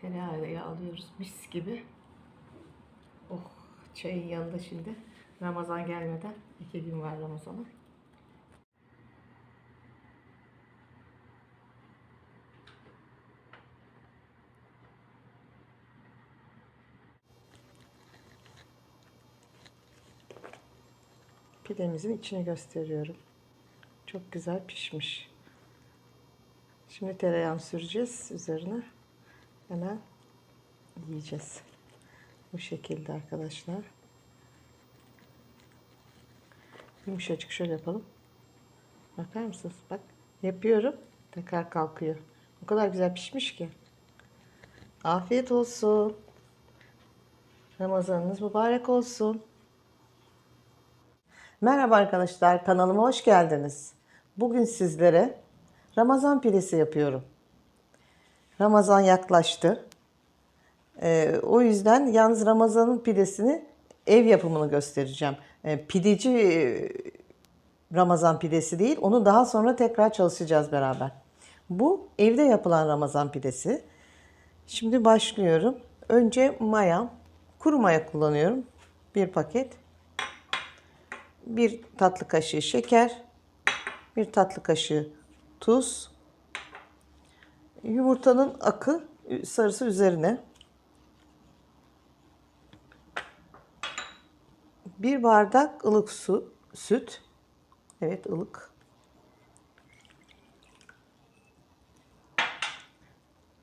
Tereyağı alıyoruz mis gibi. Oh çayın yanında şimdi. Ramazan gelmeden iki gün var Ramazan'a. Pidemizin içine gösteriyorum. Çok güzel pişmiş. Şimdi tereyağını süreceğiz üzerine. Hemen yiyeceğiz. Bu şekilde arkadaşlar. Yumuşacık şöyle yapalım. Bakar mısınız? Bak yapıyorum. Tekrar kalkıyor. O kadar güzel pişmiş ki. Afiyet olsun. Ramazanınız mübarek olsun. Merhaba arkadaşlar, kanalıma hoş geldiniz. Bugün sizlere Ramazan pidesi yapıyorum. Ramazan yaklaştı. Ee, o yüzden yalnız Ramazan'ın pidesini ev yapımını göstereceğim. Ee, pideci e, Ramazan pidesi değil, onu daha sonra tekrar çalışacağız beraber. Bu evde yapılan Ramazan pidesi. Şimdi başlıyorum. Önce maya, kuru maya kullanıyorum. Bir paket bir tatlı kaşığı şeker, bir tatlı kaşığı tuz, yumurtanın akı sarısı üzerine, bir bardak ılık su, süt, evet ılık,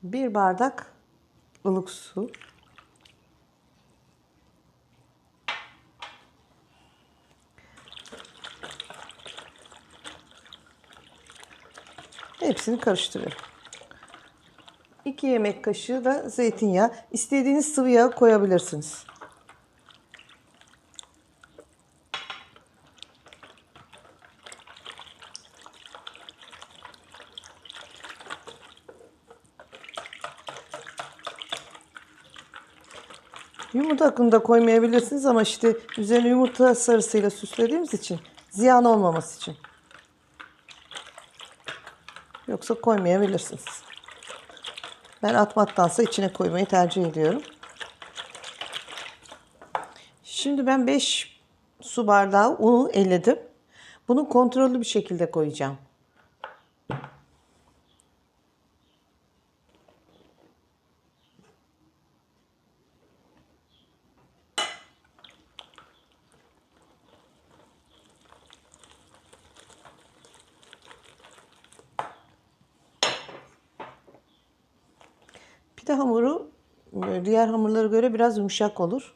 bir bardak ılık su, Hepsini karıştırıyorum. 2 yemek kaşığı da zeytinyağı. İstediğiniz sıvı yağ koyabilirsiniz. Yumurta da koymayabilirsiniz ama işte üzerine yumurta sarısıyla süslediğimiz için ziyan olmaması için. Yoksa koymayabilirsiniz. Ben atmaktansa içine koymayı tercih ediyorum. Şimdi ben 5 su bardağı unu eledim. Bunu kontrollü bir şekilde koyacağım. Pide hamuru e, diğer hamurlara göre biraz yumuşak olur.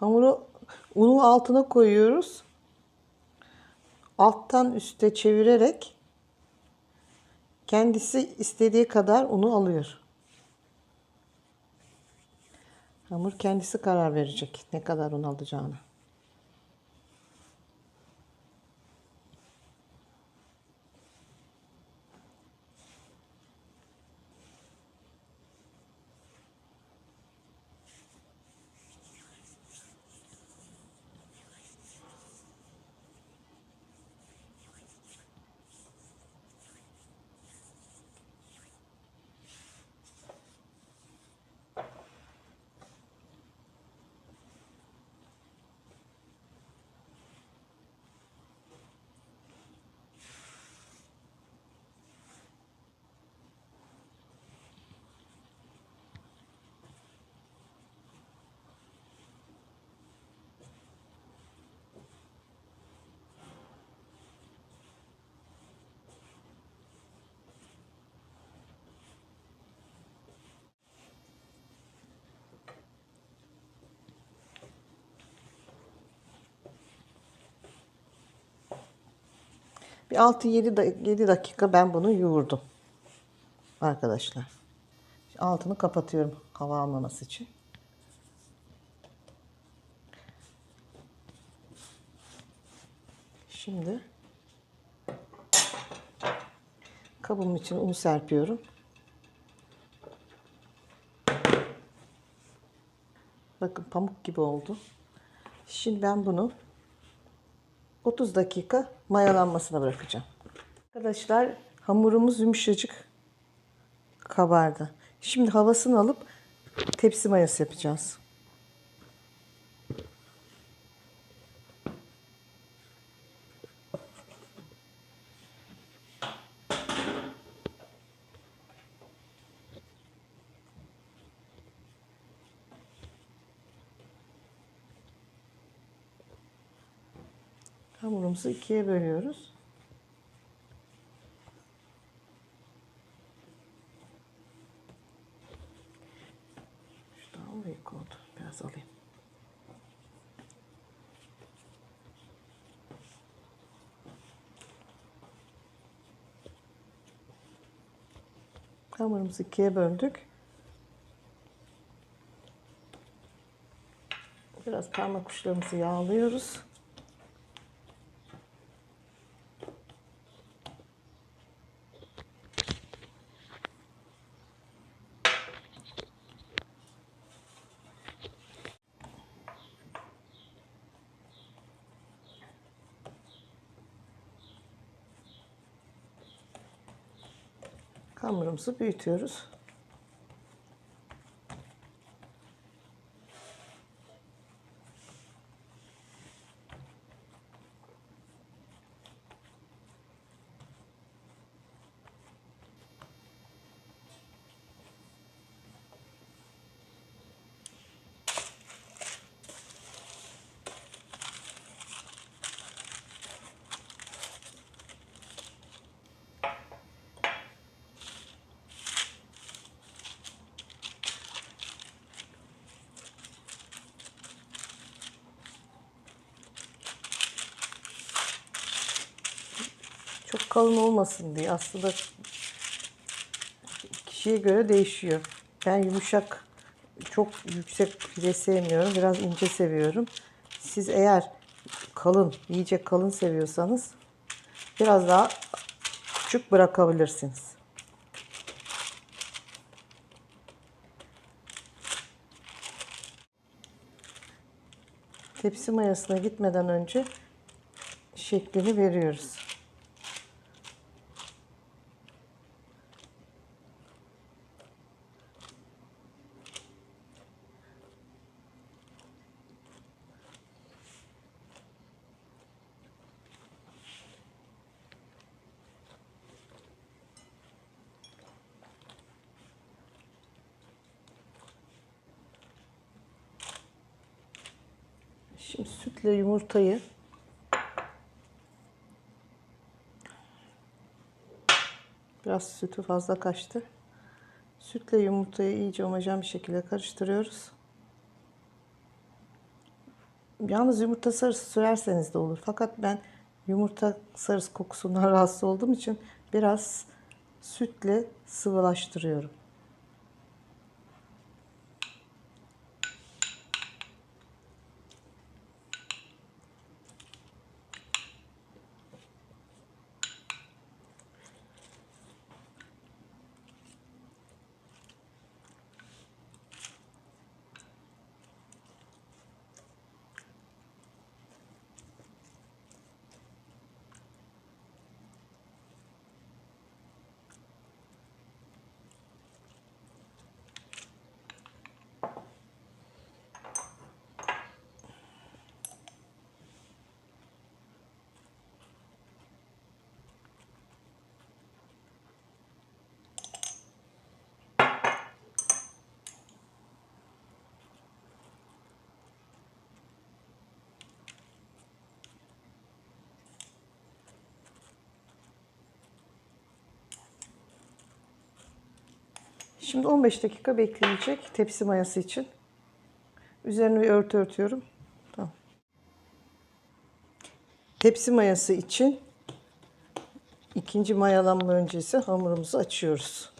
Hamuru unu altına koyuyoruz. Alttan üste çevirerek kendisi istediği kadar unu alıyor. Hamur kendisi karar verecek ne kadar un alacağını. Bir 6-7 7 dakika ben bunu yoğurdum. Arkadaşlar. Altını kapatıyorum hava almaması için. Şimdi kabımın için un serpiyorum. Bakın pamuk gibi oldu. Şimdi ben bunu 30 dakika mayalanmasına bırakacağım. Arkadaşlar hamurumuz yumuşacık kabardı. Şimdi havasını alıp tepsi mayası yapacağız. Hamurumuzu ikiye bölüyoruz. Şu daha büyük. Biraz alayım. Hamurumuzu ikiye böldük. Biraz parmak uçlarımızı yağlıyoruz. Hamurumuzu büyütüyoruz. Çok kalın olmasın diye aslında kişiye göre değişiyor. Ben yumuşak, çok yüksek pide sevmiyorum. Biraz ince seviyorum. Siz eğer kalın, iyice kalın seviyorsanız biraz daha küçük bırakabilirsiniz. Tepsi mayasına gitmeden önce şeklini veriyoruz. Şimdi sütle yumurtayı biraz sütü fazla kaçtı. Sütle yumurtayı iyice homojen bir şekilde karıştırıyoruz. Yalnız yumurta sarısı sürerseniz de olur. Fakat ben yumurta sarısı kokusundan rahatsız olduğum için biraz sütle sıvılaştırıyorum. Şimdi 15 dakika bekleyecek tepsi mayası için. Üzerine bir örtü örtüyorum. Tamam. Tepsi mayası için İkinci mayalanma öncesi hamurumuzu açıyoruz.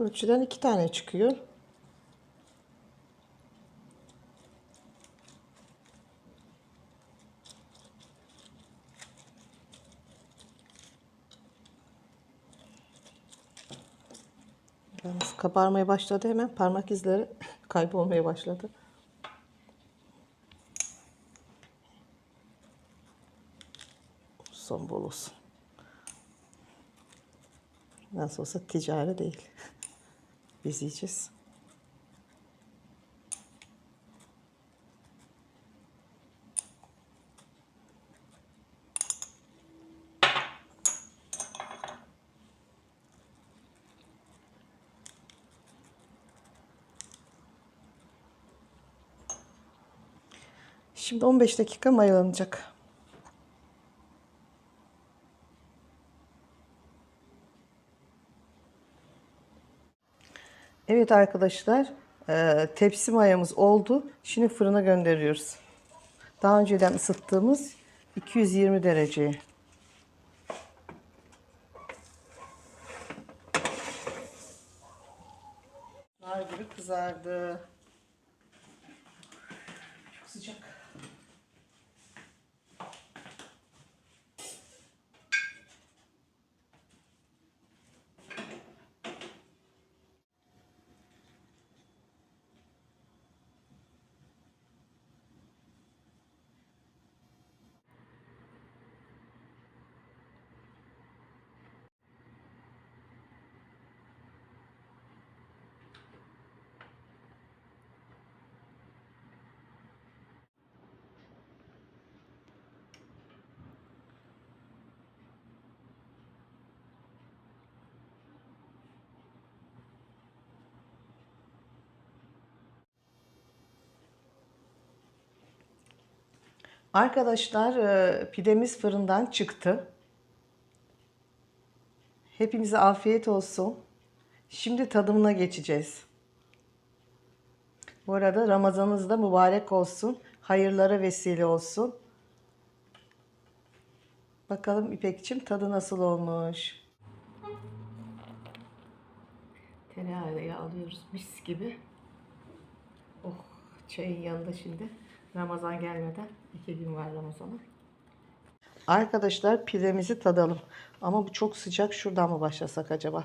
Ölçüden iki tane çıkıyor. Kabarmaya başladı hemen. Parmak izleri kaybolmaya başladı. Son bol olsun. Nasıl olsa ticari değil. Biz yiyeceğiz. Şimdi 15 dakika mayalanacak. Evet arkadaşlar, e, tepsi mayamız oldu. Şimdi fırına gönderiyoruz. Daha önceden ısıttığımız 220 dereceye. Nar gibi kızardı. Arkadaşlar e, pidemiz fırından çıktı. Hepinize afiyet olsun. Şimdi tadımına geçeceğiz. Bu arada Ramazanınız da mübarek olsun. Hayırlara vesile olsun. Bakalım İpekçim tadı nasıl olmuş. Tereyağıyla alıyoruz mis gibi. Oh çayın yanında şimdi. Ramazan gelmeden iki gün var Ramazan'a. Arkadaşlar pidemizi tadalım. Ama bu çok sıcak. Şuradan mı başlasak acaba?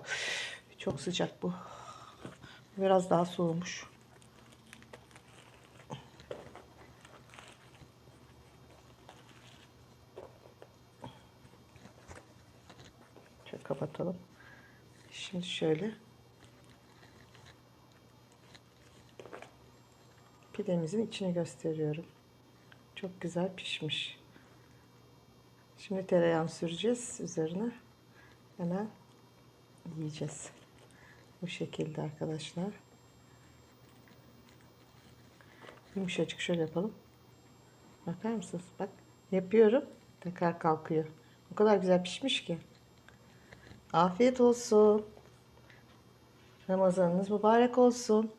Çok sıcak bu. Biraz daha soğumuş. Şöyle kapatalım. Şimdi şöyle. Pidemizin içini gösteriyorum. Çok güzel pişmiş. Şimdi tereyağını süreceğiz üzerine. Hemen yiyeceğiz. Bu şekilde arkadaşlar. Yumuşacık şöyle yapalım. Bakar mısınız? Bak yapıyorum. Tekrar kalkıyor. O kadar güzel pişmiş ki. Afiyet olsun. Ramazanınız mübarek olsun.